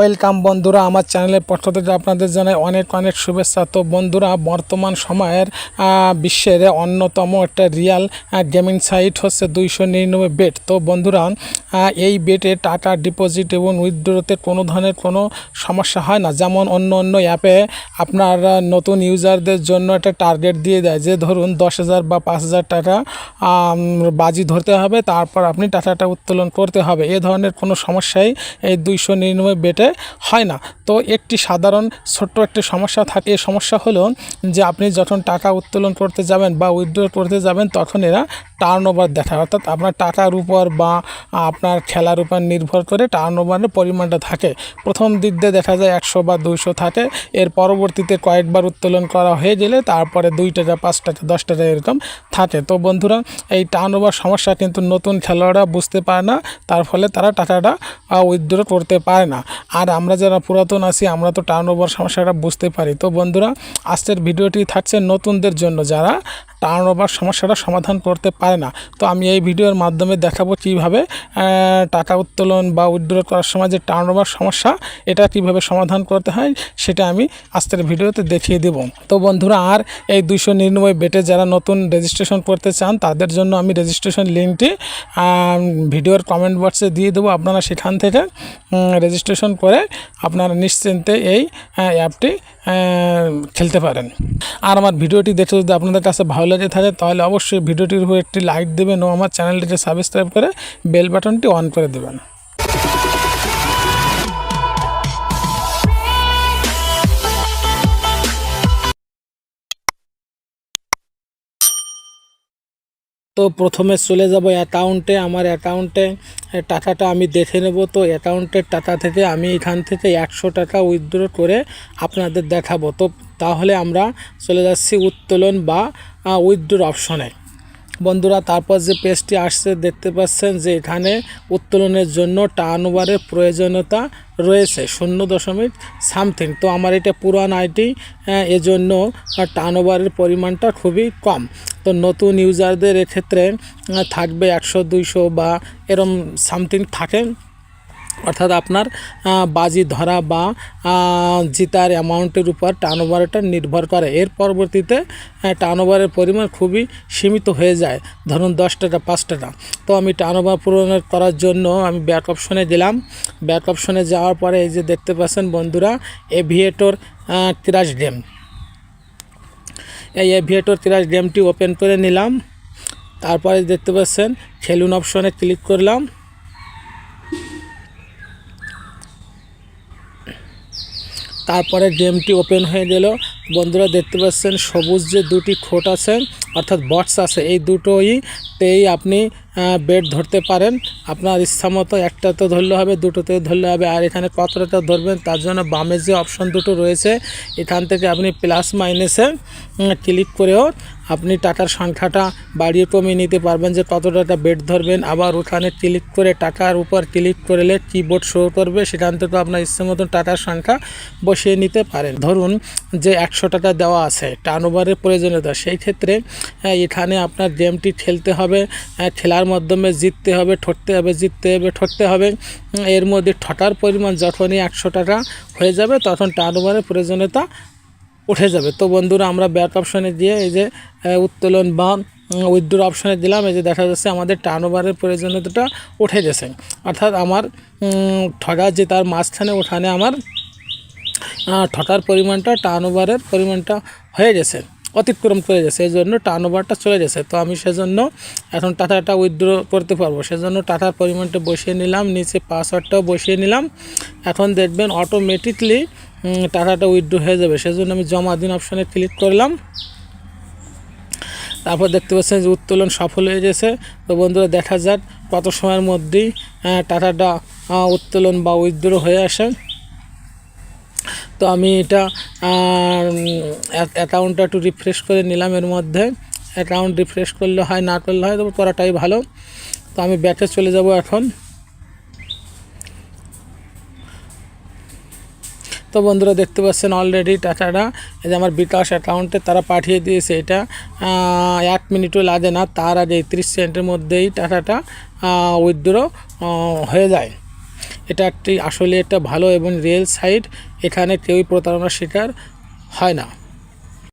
Welcome বন্ধুরা, আমার চ্যানেলের পক্ষ থেকে আপনাদের জানাই অনেক অনেক শুভেচ্ছা। তো বন্ধুরা, বর্তমান সময়ের বিশ্বের অন্যতম একটা রিয়াল গেমিং সাইট হচ্ছে দুইশো নিরানব্বই বেট। তো বন্ধুরা এই বেটে টাকা ডিপোজিট এবং উইথড্রোতে কোনো ধরনের কোনো সমস্যা হয় না। যেমন অন্য অন্য অ্যাপে আপনার নতুন ইউজারদের জন্য একটা টার্গেট দিয়ে দেয় যে ধরুন দশ হাজার বা পাঁচ হাজার টাকা বাজি ধরতে হবে, তারপর আপনি টাকাটা উত্তোলন করতে হবে। এ ধরনের কোনো সমস্যাই এই দুইশো নিরানব্বই বেটে হয় না। তো একটি সাধারণ ছোট্ট একটি সমস্যা থাকে, এই সমস্যা হলো যে আপনি যখন টাকা উত্তোলন করতে যাবেন বা উইথড্র করতে যাবেন, তখন এরা টার্ন ওভার দেখায়। অর্থাৎ আপনার টাকার উপর বা খেলার উপর নির্ভর করে টার্ন ওভারের পরিমাণটা থাকে। প্রথম দিক দিয়ে দেখা যায় একশো বা দুইশো থাকে। এর পরবর্তীতে কয়েকবার উত্তোলন করা হয়ে গেলে তারপরে দুই টাকা পাঁচ টাকা দশ টাকা এরকম থাকে। তো বন্ধুরা, এই টার্ন ওভার সমস্যা কিন্তু নতুন খেলোয়াড়রা বুঝতে পারে না। তার ফলে তারা টাকাটা উইথড্র করতে পারে না। আর আমরা যারা পুরাতন আছি, আমরা তো টার্ন ওভার সমস্যাটা বুঝতে পারি। তো বন্ধুরা, আজকের ভিডিওটি থাকছে নতুনদের জন্য। যারা টার্ন ওভার সমস্যাটা সমাধান করতে পারে না। তো আমি এই ভিডিওর মাধ্যমে দেখাবো কীভাবে টাকা উত্তোলন বা উইথড্র করার সময় যে টার্ন ওভার সমস্যা, এটা কীভাবে সমাধান করতে হয়, সেটা আমি আজকের ভিডিওতে দেখিয়ে দেব। তো বন্ধুরা, আর এই দুইশো নিরানব্বই বেটে যারা নতুন রেজিস্ট্রেশন করতে চান, তাদের জন্য আমি রেজিস্ট্রেশন লিঙ্কটি ভিডিওর কমেন্ট বক্সে দিয়ে দেবো। আপনারা সেখান থেকে রেজিস্ট্রেশন করে আপনারা নিশ্চিন্তে এই অ্যাপটি খেলতে পারেন। আর আমার ভিডিওটি দেখে যদি আপনাদের কাছে ভালো লেগে থাকে তাহলে অবশ্যই ভিডিওটির উপর একটি লাইক দেবেন ও আমার চ্যানেলটিকে সাবস্ক্রাইব করে বেল বাটনটি অন করে দেবেন। তো প্রথমে চলে যাব অ্যাকাউন্টে, আমার অ্যাকাউন্টে টাকাটা আমি দেখে নেব। তো অ্যাকাউন্টের টাকা থেকে আমি এখান থেকে একশো টাকা উইথড্র করে আপনাদের দেখাবো। তো তাহলে আমরা চলে যাচ্ছি উত্তোলন বা উইথড্র অপশনে। বন্ধুরা, তারপর যে পেজটি আসছে, দেখতে পাচ্ছেন যে এখানে উত্তোলনের জন্য টার্নওভারের প্রয়োজনীয়তা রয়েছে শূন্য দশমিক সামথিং। তো আমার এটা পুরান আইটি এজন্য টার্নওভারের পরিমাণটা খুবই কম। তো নতুন ইউজারদের এক্ষেত্রে থাকবে একশো, দুইশো বা এরম সামথিং থাকে। অর্থাৎ আপনার বাজি ধরা বা জিতার অ্যামাউন্টের উপর টার্নওভারটা নির্ভর করে। এর পরবর্তীতে টার্নওভারের পরিমাণ খুবই সীমিত হয়ে যায়। ধরুন দশ টাকা, পাঁচ টাকা। তো আমি টার্নওভার পূরণ করার জন্য আমি ব্যাক অপশনে দিলাম। ব্যাক অপশনে যাওয়ার পরে এই যে দেখতে পাচ্ছেন বন্ধুরা এভিয়েটর তিরাশ গেম এই এভিয়েটর তিরাশ গেমটি ওপেন করে নিলাম। তারপরে দেখতে পাচ্ছেন খেলুন অপশনে ক্লিক করলাম। তারপরে গেমটি ওপেন হয়ে গেল। বন্ধুরা, দেখতে পাচ্ছেন সবুজ যে দুটি খোট আছে, অর্থাৎ বটস আছে, এই দুটোইতেই আপনি বেড ধরতে পারেন। আপনার ইচ্ছা মতো একটাতে ধরলে হবে দুটোতে ধরলে হবে। আর এখানে কতটা ধরবেন তার জন্য বামে যে অপশন দুটো রয়েছে এখান থেকে আপনি প্লাস মাইনাসে ক্লিক করেও আপনি টাকার সংখ্যাটা বাড়িয়ে কমিয়ে নিতে পারবেন যে কত টাকা বেড ধরবেন। আবার ওখানে ক্লিক করে টাকার উপর ক্লিক করলে কিবোর্ড শো করবে সেখান থেকে আপনার ইচ্ছে মতন টাকার সংখ্যা বসিয়ে নিতে পারেন। ধরুন যে একশো টাকা দেওয়া আছে টার্ন ওভারের প্রয়োজনীয়তা সেই ক্ষেত্রে এখানে আপনার গেমটি খেলতে হবে। আহ, খেলার মাধ্যমে জিততে হবে ঠকতে হবে, জিততে হবে ঠকতে হবে। এর মধ্যে ঠটার পরিমাণ যখনই একশো টাকা হয়ে যাবে, তখন টার্নওভারের প্রয়োজনীয়তা উঠে যাবে। তো বন্ধুরা, আমরা ব্যাক অপশানে দিয়ে এই যে উত্তোলন বা উইথড্র অপশানে দিলাম। এই যে দেখা যাচ্ছে আমাদের টার্নওভারের প্রয়োজনীয়তাটা উঠে গেছে। অর্থাৎ আমার ঠগা যে তার মাঝখানে, ওখানে আমার ঠটার পরিমাণটা টার্নওভারের পরিমাণটা হয়ে গেছে। অতিক্রম করে গেছে এই জন্য টার্নওভারটা চলে গেছে তো আমি সেজন্য এখন টাকাটা উইথড্র করতে পারব। সেজন্য টাটার পরিমাণটা বসিয়ে নিলাম, নিচে পাসওয়ার্ডটাও বসিয়ে নিলাম। এখন দেখবেন অটোমেটিকলি টাটাটা উইথড্র হয়ে যাবে। সেজন্য আমি জমা দিন অপশানে ক্লিক করলাম। তারপর দেখতে পাচ্ছেন যে উত্তোলন সফল হয়ে গেছে। তো বন্ধুরা, দেখা যাক কত সময়ের মধ্যেই টাটাটা উত্তোলন বা উইথড্র হয়ে আসে। তো আমি এটা অ্যাকাউন্টটা একটু রিফ্রেশ করে নিলাম এর মধ্যে। অ্যাকাউন্ট রিফ্রেশ করলে হয়, না করলে হয়, তবে করাটাই ভালো। তো আমি ব্যাকে চলে যাব এখন। তো বন্ধুরা দেখতে পাচ্ছেন অলরেডি টাকাটা, এই যে আমার বিকাশ অ্যাকাউন্টে তারা পাঠিয়ে দিয়েছে এটা। এক মিনিটও লাগে না, তার আগে তিরিশ সেকেন্ডের মধ্যেই টাকাটা উইথড্র হয়ে যায়। এটা একটি আসলে একটা ভালো এবং রিয়েল সাইড এখানে কেউই প্রতারণার শিকার হয় না।